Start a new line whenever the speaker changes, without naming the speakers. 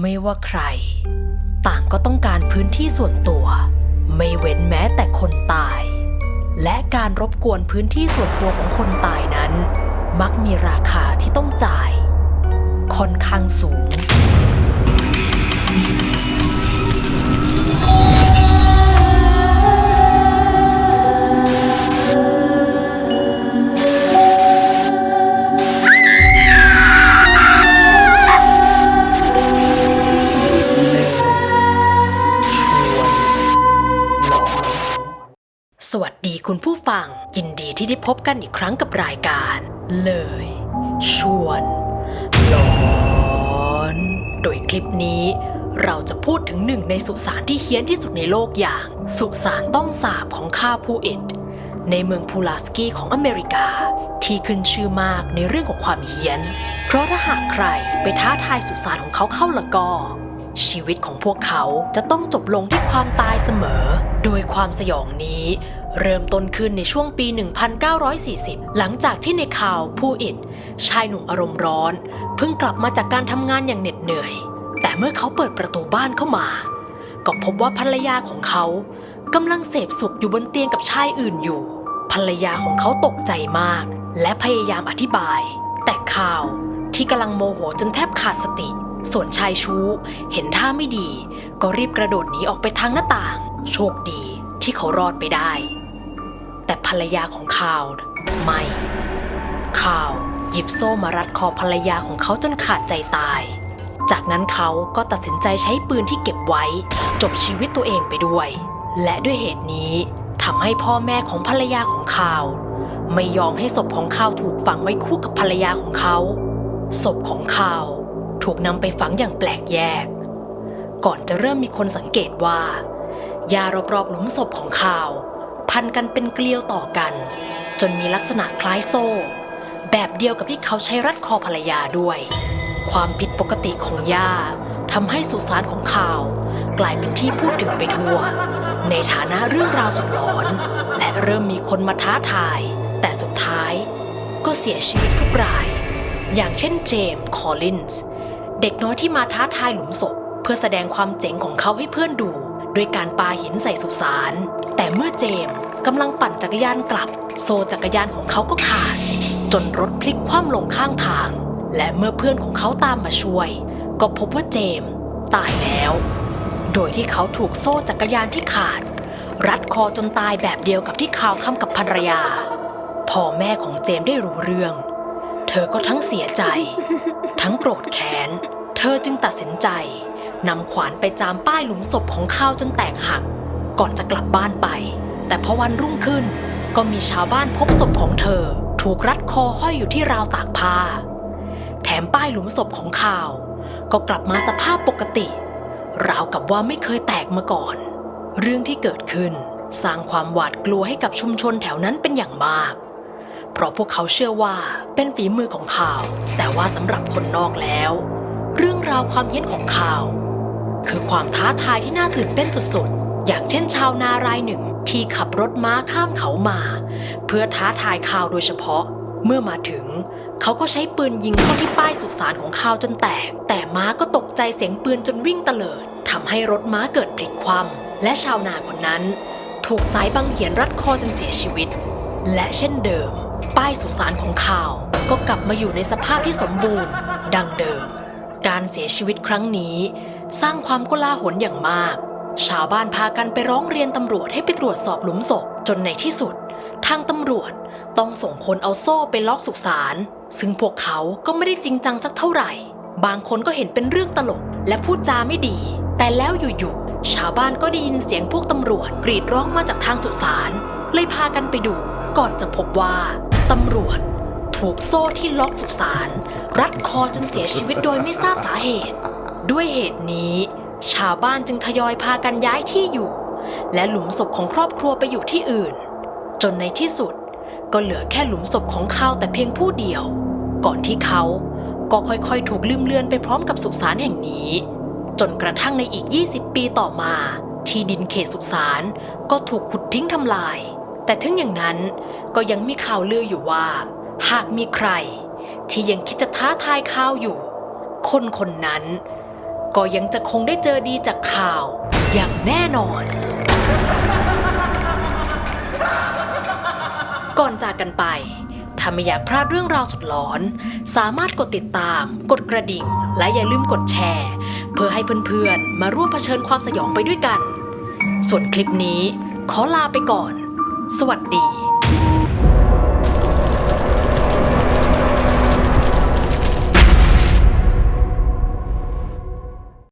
ไม่ว่าใคร ต่างก็ต้องการพื้นที่ส่วนตัว ไม่เว้นแม้แต่คนตาย และการรบกวนพื้นที่ส่วนตัวของคนตายนั้น มักมีราคาที่ต้องจ่าย ค่อนข้างสูง สวัสดีคุณผู้ฟัง ยินดีที่ได้พบกันอีกครั้งกับรายการ เลย ชวนหลอน โดยคลิปนี้ เราจะพูดถึงหนึ่งในสุสานที่เฮี้ยนที่สุดในโลกอย่าง สุสานต้องสาบของข้าผู้เอ็ด ในเมืองพูลาสกีของอเมริกา ที่ขึ้นชื่อมากในเรื่องของความเฮี้ยน เพราะถ้าหากใครไปท้าทายสุสานของเขาเข้าละก็ชีวิตของพวกเขาจะต้องจบลงที่ความตายเสมอ โดยความสยองนี้ เริ่มต้นขึ้นในช่วงปี 1940 หลังจากที่ในข่าวผู้อิดชายหนุ่มอารมณ์ร้อน เพิ่งกลับมาจากการทำงานอย่างเหน็ดเหนื่อย แต่เมื่อเขาเปิดประตูบ้านเข้ามา ก็พบว่าภรรยาของเขากำลังเสพสุขอยู่บนเตียงกับชายอื่นอยู่ ภรรยาของเขาตกใจมาก และพยายามอธิบาย แต่ข่าวที่กำลังโมโหจนแทบขาดสติ ส่วนชายชู้เห็นท่าไม่ดี ก็รีบกระโดดหนีออกไปทางหน้าต่าง โชคดีที่เขารอดไปได้ แต่ภรรยาของข่าวไม่ข่าวหยิบโซ่มารัดคอภรรยาของเขาจนขาดใจตาย จากนั้นเขาก็ตัดสินใจใช้ปืนที่เก็บไว้ จบชีวิตตัวเองไปด้วย และด้วยเหตุนี้ทำให้พ่อแม่ของภรรยาของข่าว ไม่ยอมให้ศพของข่าวถูกฝังไว้คู่กับภรรยาของเขาศพของข่าวถูกนำไปฝังอย่างแปลกแยก ก่อนจะเริ่มมีคนสังเกตว่า ยารอบๆหลุมศพของข่าว พันกันเป็นเกลียวต่อกัน จนมีลักษณะคล้ายโซ่ แบบเดียวกับที่เขาใช้รัดคอภรรยาด้วย ความผิดปกติของย่าทำให้สุสานของข่าว กลายเป็นที่พูดถึงไปทั่ว ในฐานะเรื่องราวสุดหลอน และเริ่มมีคนมาท้าทาย แต่สุดท้ายก็เสียชีวิตทุกราย อย่างเช่นเจมส์คอลลินส์เด็กน้อยที่มาท้าทายหลุมศพ เพื่อแสดงความเจ๋งของเขาให้เพื่อนดู ด้วยการปาหินใส่สุสาน แต่เมื่อเจมกำลังปั่นจักรยานกลับ โซ่จักรยานของเขาก็ขาด จนรถพลิกคว่ำลงข้างทาง และเมื่อเพื่อนของเขาตามมาช่วย ก็พบว่าเจมตายแล้ว โดยที่เขาถูกโซ่จักรยานที่ขาด รัดคอจนตายแบบเดียวกับที่ข่าวทำกับภรรยา พอแม่ของเจมได้รู้เรื่อง เธอก็ทั้งเสียใจ ทั้งโกรธแค้น เธอจึงตัดสินใจ นำขวานไปจามป้ายหลุมศพของข้าวจนแตกหัก ก่อนจะกลับบ้านไป แต่พอวันรุ่งขึ้น ก็มีชาวบ้านพบศพของเธอ ถูกรัดคอห้อยอยู่ที่ราวตากผ้า แถมป้ายหลุมศพของข่าว ก็กลับมาสภาพปกติ ราวกับว่าไม่เคยแตกมาก่อน เรื่องที่เกิดขึ้นสร้างความหวาดกลัวให้กับชุมชนแถวนั้นเป็นอย่างมาก เพราะพวกเขาเชื่อว่าเป็นฝีมือของข่าว แต่ว่าสำหรับคนนอกแล้ว เรื่องราวความเฮี้ยนของข่าว คือความท้าทายที่น่าตื่นเต้นสุดๆ อย่างเช่นชาวนารายหนึ่งที่ขับรถม้าข้ามเขามา เพื่อท้าทายข่าวโดยเฉพาะ เมื่อมาถึง เขาก็ใช้ปืนยิงเข้าที่ป้ายสุสานของข่าวจนแตก แต่ม้าก็ตกใจเสียงปืนจนวิ่งเตลิดทำให้รถม้าเกิดพลิกคว่ำและชาวนาคนนั้น ถูกสายบังเหียนรัดคอจนเสียชีวิต และเช่นเดิม ป้ายสุสานของข่าว ก็กลับมาอยู่ในสภาพที่สมบูรณ์ ดังเดิม การเสียชีวิตครั้งนี้ สร้างความโกลาหลอย่างมาก ชาวบ้านพากันไปร้องเรียนตำรวจให้ไปตรวจสอบหลุมศพจนในที่สุด ทางตำรวจต้องส่งคนเอาโซ่ไปล็อกสุสานซึ่งพวกเขาก็ไม่ได้จริงจังสักเท่าไหร่ บางคนก็เห็นเป็นเรื่องตลกและพูดจาไม่ดี แต่แล้วอยู่ๆชาวบ้านก็ได้ยินเสียงพวกตำรวจกรีดร้องมาจากทางสุสานเลยพากันไปดู ก่อนจะพบว่าตำรวจถูกโซ่ที่ล็อกสุสานรัดคอจนเสียชีวิตโดยไม่ทราบสาเหตุ ด้วยเหตุนี้ ชาวบ้านจึงทยอยพากันย้ายที่อยู่ และหลุมศพของครอบครัวไปอยู่ที่อื่น จนในที่สุดก็เหลือแค่หลุมศพของเขาแต่เพียงผู้เดียว ก่อนที่เขาก็ค่อยๆ ถูกลืมเลือนไปพร้อมกับสุสานแห่งนี้ จนกระทั่งในอีก 20 ปีต่อมา ที่ดินเขตสุสานก็ถูกขุดทิ้งทำลาย แต่ถึงอย่างนั้นก็ยังมีข่าวลืออยู่ว่า หากมีใคร ที่ยังคิดจะท้าทายข้าวอยู่ คนคนนั้น ก็ยังจะคงได้เจอดีจากข่าวอย่างแน่นอน ก่อนจากกันไป ถ้าไม่อยากพลาดเรื่องราวสุดหลอน สามารถกดติดตาม กดกระดิ่ง และอย่าลืมกดแชร์ เพื่อให้เพื่อนๆ มาร่วมเผชิญความสยองไปด้วยกัน ส่วนคลิปนี้ขอลาไปก่อน สวัสดี